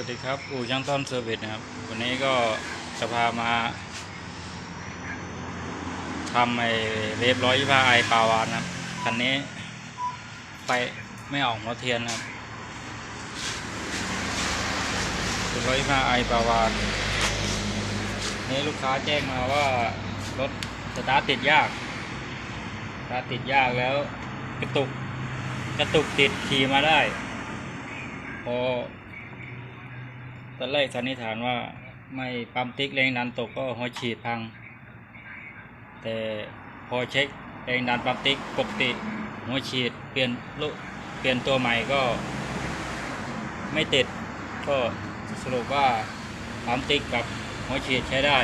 วัสดีครับ อู่ช่างต้อมเซอร์วิสนะครับ วันนี้ก็จะพามาทำไอ้เวฟร้อยยี่ห้าไอปาวานนะครับคันนี้ไฟไม่ออกหัวเทียนนะครับเป็นร้อยยี่ห้าไอปาวานนี่ลูกค้าแจ้งมาว่ารถสตาร์ทติดยากสตาร์ทติดยากแล้วกระตุกกระตุกติดขี่มาได้พอ ตอนแรกสันนิษฐานว่าไม่ปั๊มติ๊กแรงดันตกก็หัวฉีดพัง แต่พอเช็คแรงดันปั๊มติ๊กปกติหัวฉีดเปลี่ยนลุเปลี่ยนตัวใหม่ก็ไม่ติดก็สรุปว่าปั๊มติ๊กกับหัวฉีดใช้ได้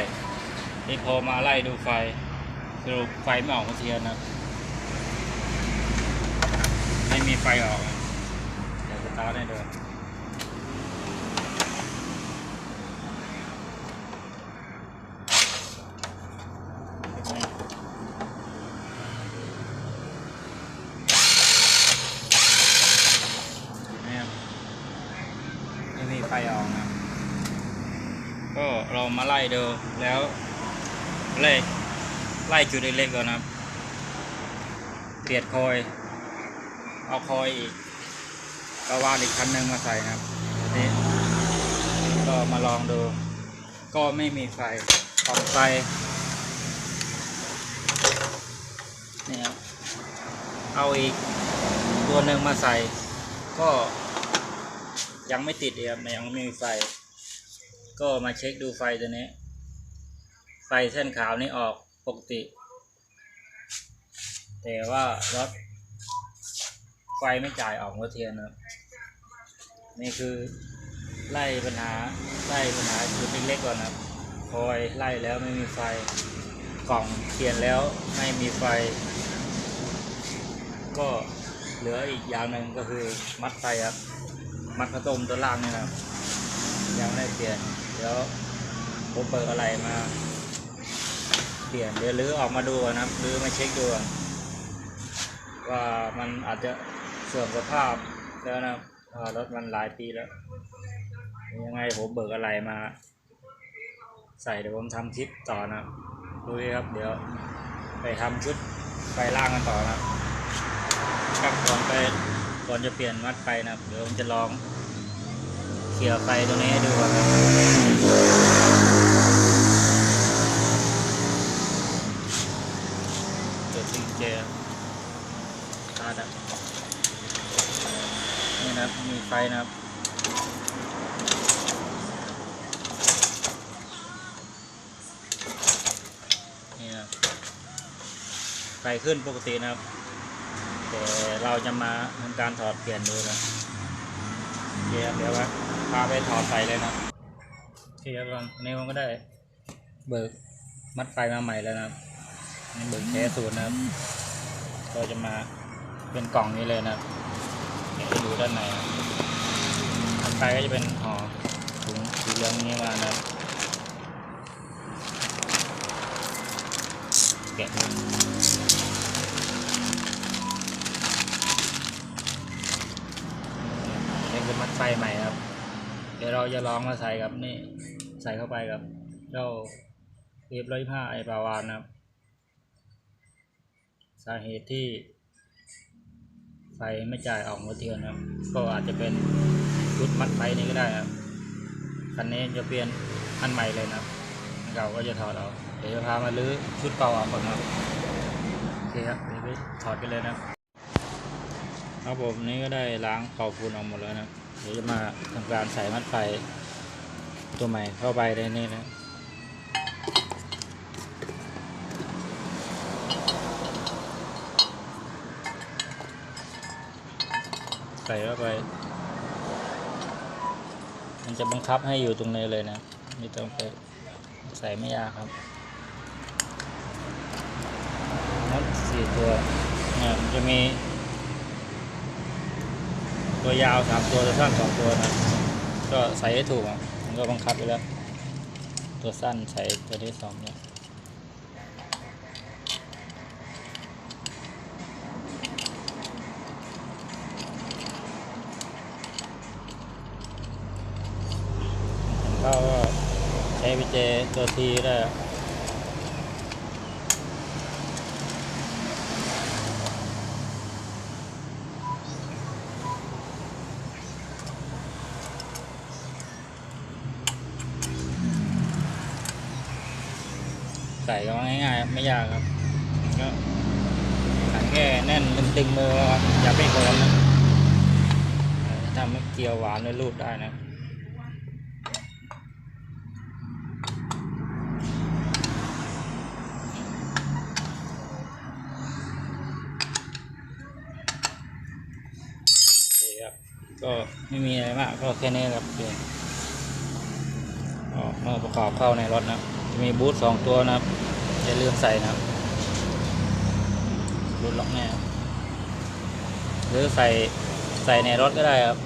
ที่พอมาไล่ดูไฟสรุปไฟไม่ออกหัวเทียนนะไม่มีไฟออกนะเดี๋ยวสตาร์ทให้ดูนะครับไม่มีไฟออกนะก็เรามาไล่ดูแล้วไล่ไล่จุดเล็กๆก่อนนะครับเปลี่ยนคอย เอาคอยอีกกระวานอีกคันหนึ่งมาใส่นะครับนี้ก็มาลองดู ก็ไม่มีไฟของไฟนี่ครับเอาอีกตัวหนึ่งมาใส่ก็ ยังไม่ติดเลยครับยังไม่มีไฟ ก็มาเช็คดูไฟตัวนี้ ไฟเส้นขาวนี่ออกปกติ แต่ว่ารถไฟไม่จ่ายออกหัวเทียนนะครับนี่คือไล่ปัญหาไล่ปัญหาจุดเล็กๆก่อนนะครับคอยไล่แล้วไม่มีไฟกล่องเปลี่ยนแล้วไม่มีไฟ ก็เหลืออีกอย่างหนึ่งก็คือมัดไฟครับ มัดกระต้มตัวล่างนี่นะครับ ยังไม่ได้เปลี่ยนเดี๋ยวผมเปิดอะไรมาเปลี่ยนเดี๋ยวรื้อออกมาดูนะครับรื้อมาเช็คดูว่ามันอาจจะเสื่อมสภาพแล้วนะรถมันหลายปีแล้ว ยังไงผมเบิกอะไรมา ใส่เดี๋ยวผมทำคลิปต่อนะดูดิครับ เดี๋ยวไปทำชุดไฟล่างกันต่อนะครับก่อนไป ก่อนจะเปลี่ยนมัดไฟนะครับ เดี๋ยวผมจะลองเขี่ยร์ไฟตรงนี้ให้ดูก่อนครับตัวซิงเจตาดับนี่นะครับ มีไฟนะครับนี่นะไฟขึ้นปกตินะครับ แต่เราจะมาทำการถอดเปลี่ยนดูนะเคครับเดี๋ยวว่าพาไปถอดใส่เลยนะเคครับก่อนอันนี้ผมก็ได้เบิกมัดไฟมาใหม่แล้วนะนี่เบิกแท้สูตรนะครับก็จะมาเป็นกล่องนี้เลยนะเดี๋ยวให้ดูด้านในถัดไฟก็จะเป็นห่อถุงสีเหลืองนี้มานะแกะ ไฟใหม่ครับ เดี๋ยวเราจะลองมาใส่กับนี่ใส่เข้าไปกับเจ้าเอฟร้อยห้าไอปาวานนะครับ สาเหตุที่ไฟไม่จ่ายออกหัวเทียนครับ ก็อาจจะเป็นชุดมัดไฟนี้ก็ได้ครับคันนี้จะเปลี่ยนอันใหม่เลยนะครับเก่าก็จะถอดออกเดี๋ยวจะพามาลื้อชุดเก่าออกก่อนครับโอเคครับเดี๋ยวไปถอดกันเลยนะครับผมนี่ก็ได้ล้างเป่าฝุ่นออกหมดแล้วนะ ดี๋ยวจะมาทำการใส่มัดไฟตัวใหม่เข้าไปในนี้นะใส่เข้าไป มันจะบังคับให้อยู่ตรงนี้เลยนะไม่ต้องไปใส่ไม่ยากครับนัดสี่ตัวเนี่ยมันจะมี ตัวยาวสามตัวตัวสั้นสองตัวนะก็ใส่ให้ถูกอะมันก็บังคับไปแล้ว ตัวสั้นใส่ตัวที่สองเนี่ยเข้าก็ใช้วิเจตัวทีได้ ใส่ก็ง่ายๆครับไม่ยากครับก็ขันแค่แน่นตึงมือครับอย่าไปโคนนะถ้าไม่เกี่ยวหวานเลยรูดได้นะโอเคครับก็ไม่มีอะไรมากก็แค่นี้ครับเพียงออกมาประกอบเข้าในรถนะครับจะ มีบูทสองตัวนะครับอย่าลืมใส่นะครับบูทล็อกแน่หรือใส่ใส่ในรถก็ได้ครับ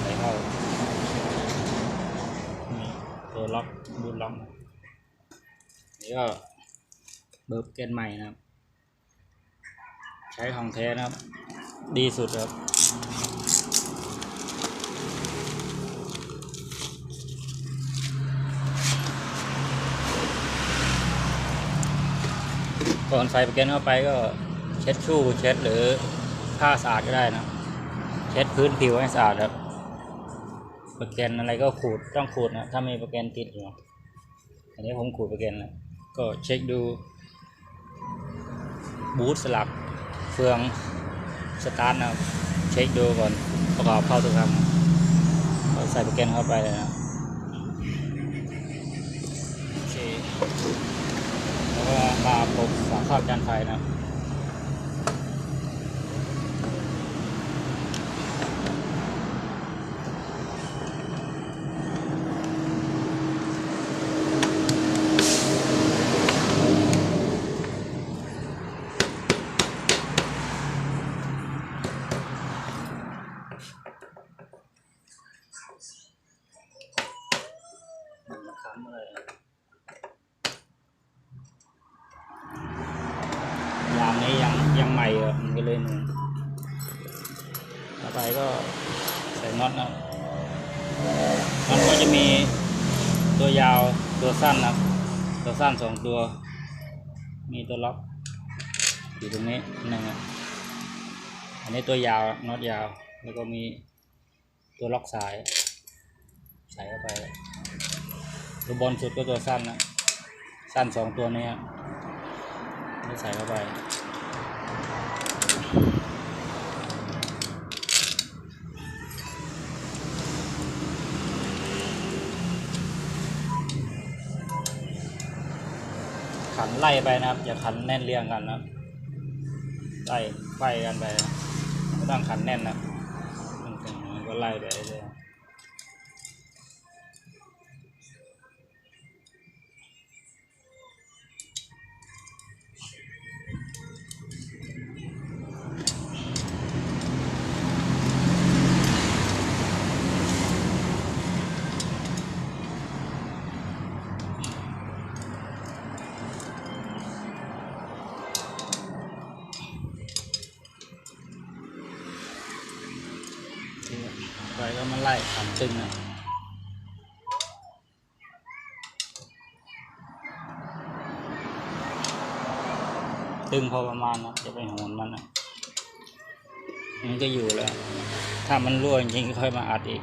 ใส่เข้านี่ตัวล็อกบูทล็อกนะนี่ก็เบิร์บเกนใหม่นะครับ ใช้ของแท้นะครับ ดีสุดครับ ก่อนใส่ปรแกรมเข้าไปก็เช็ดชู่เช็ดหรือผ้าสะอาดก็ได้นะ เช็ดพื้นผิวให้สะอาดครับปรแกรมอะไรก็ขูดต้องขูดนะ ถ้ามีปรแกรมติดอยู่อันนี้ผมขูดปรแกรมแล้วก็เช็คดูบูทสลักเฟือง สตาร์ทนะครับเช็คดูก่อนประกอบเข้าทุกครั้งใส่โปรแกรมเข้าไปเลยนะโอเคแล้วก็มาปบฝาครอบจานไฟนะครับค้ำอะไรยางนี้ยังยังใหม่อยู่มันก็เลยหนึ่งต่อไปก็ใส่ น็อตนะครันก็จะมีตัวยาวตัวสั้นนะตัวสั้นสองตัว มีตัวล็อกอยู่ตรงนี้หนึ่งอะอันนี้ตัวยาวน็อตยาว แล้วก็มีตัวล็อกสาย ใส่เข้าไป ตัวบนสุดก็ตัวสั้นนะสั้นสองตัวนี้ยนี่ใส่เข้าไป นไล่ไปนะครับ อย่าขันแน่นเรียงกันนะครับไล่ไฟกันไปไม่ต้องขันแน่นนะมันก็ไล่ไป ไล่ขันตึงนะตึงพอประมาณนะจะไปโหนมันนะมันก็อยู่แล้ว ถ้ามันรั่วจริงๆก็ค่อยมาอัดอีก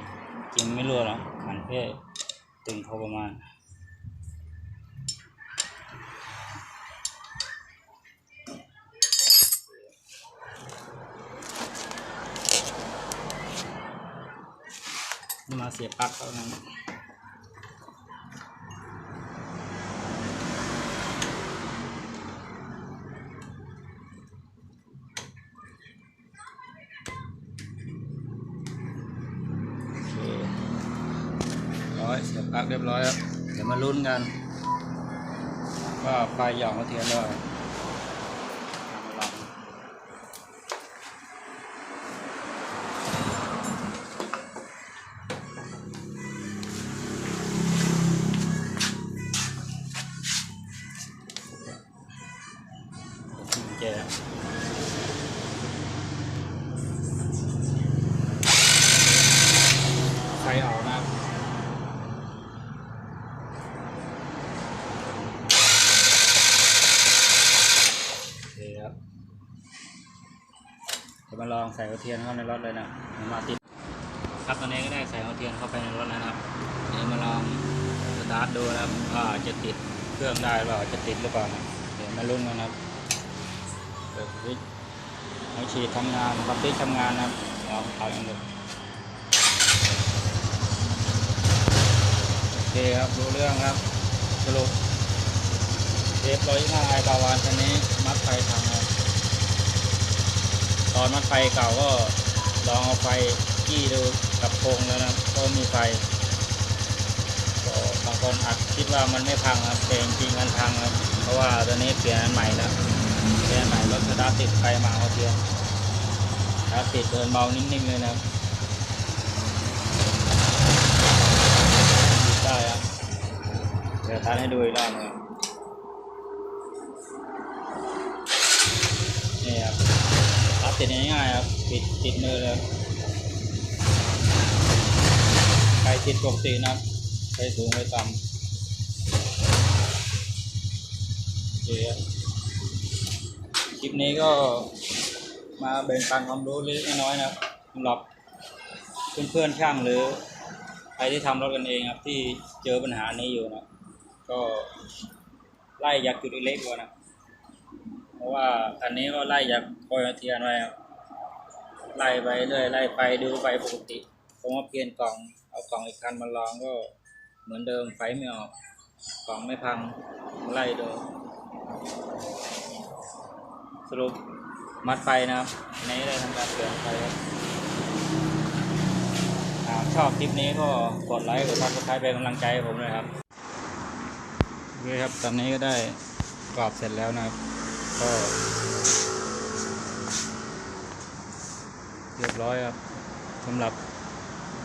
จริงไม่รั่วหรอกขันแค่ตึงพอประมาณ มาเสียบปลั๊กเท่านั้นโอเคร้อยเสียบปลั๊กเรียบร้อยครับเดี๋ยวมาลุ้นกัน ว่าไฟหย่อนเขาเทียนด้วย ออกนะครับโอเคครับเดี๋ยวมาลองใส่หัวเทียนเข้าในรถเลยนะมาติดครับตอนนี้ก็ได้ใส่หัวเทียนเข้าไปในรถแล้วนะครับเดี๋ยวมาลองสตาร์ทดูนะครับว่าจะติดเครื่องได้หรือเปล่าจะติดหรือเปล่านะเดี๋ยวมาลุ้นกันนะครับเปิดวิตช์ให้ฉีดทำงานบัตเตอรี่ทำงานนะครับลองเอากันดูโอ เคครับรู้เรื่องครับสรุปเทปร้อยห้าไอบาวานคันนี้มัดไฟทางครับตอนมัดไฟเก่าก็ลองเอาไฟจี้ดูกับโครงแล้วนะก็มีไฟก็บางคนอาจคิดว่ามันไม่พังครับแต่จริงมันพังครับเพราะว่าตอนนี้เปลี่ยนอันใหม่แล้วเปลี่ยนอันใหม่รถสตาร์ทติดไฟมาเอาเทียนสตาร์ทติดเดินเบานิ่งๆเลยนะครับหยุดได้ครับเดี๋ยวทานให้ดูอีกรอบนึงนี่ครับร์ทติดง่ายๆครับปิดติดมือเลยใครติดปกตินะครับใครสูงใครต่ำโอเครับคลิปนี้ก็มาแบ่งปันความรู้เล็กน้อยนะครับสำหรับเพื่อนๆช่างหรือใครที่ทำรถกันเองครับที่เจอปัญหานี้อยู่นะ ก็ไล่จากจุดเล็กๆก่อนะ เพราะว่าอันนี้ก็ไล่จากคอยเทียนไว้ไล่ไปเรื่อยไล่ไปดูไปปกติผมว่าเปลี่ยนกล่องเอากล่องอีกคันมาลองก็เหมือนเดิมไฟไม่ออกกล่องไม่พังไล่ดูสรุปมัดไฟนะครับในได้ทำการเปลี่ยนไฟครับหาชอบคลิปนี้ก็กดไลค์กดซับสไครป์เป็นกำลังใจให้ผมเลยครับ เคครับ ตอนนี้ก็ได้กรอบเสร็จแล้วนะครับ ก็เรียบร้อยครับสำหรับ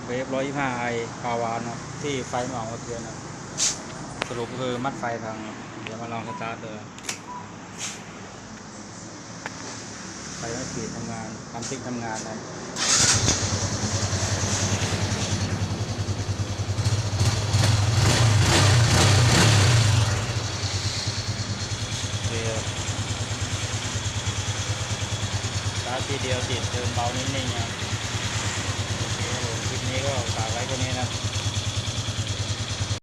เวฟร้อยยี่ห้าไอปาวานนะที่ไฟไม่ออกมาเทียนนะสรุปคือมัดไฟพังเดี๋ยวมาลองสตาร์ทเลยไฟไม่ขีดทำงานทำติ๊กทำงานนะโอเคครับสตาร์ทที เดียวติดเดินเบานิ่งๆนะครับโอเคครับผมคลิปนี้ก็ฝากไว้แค่นี้นะครับ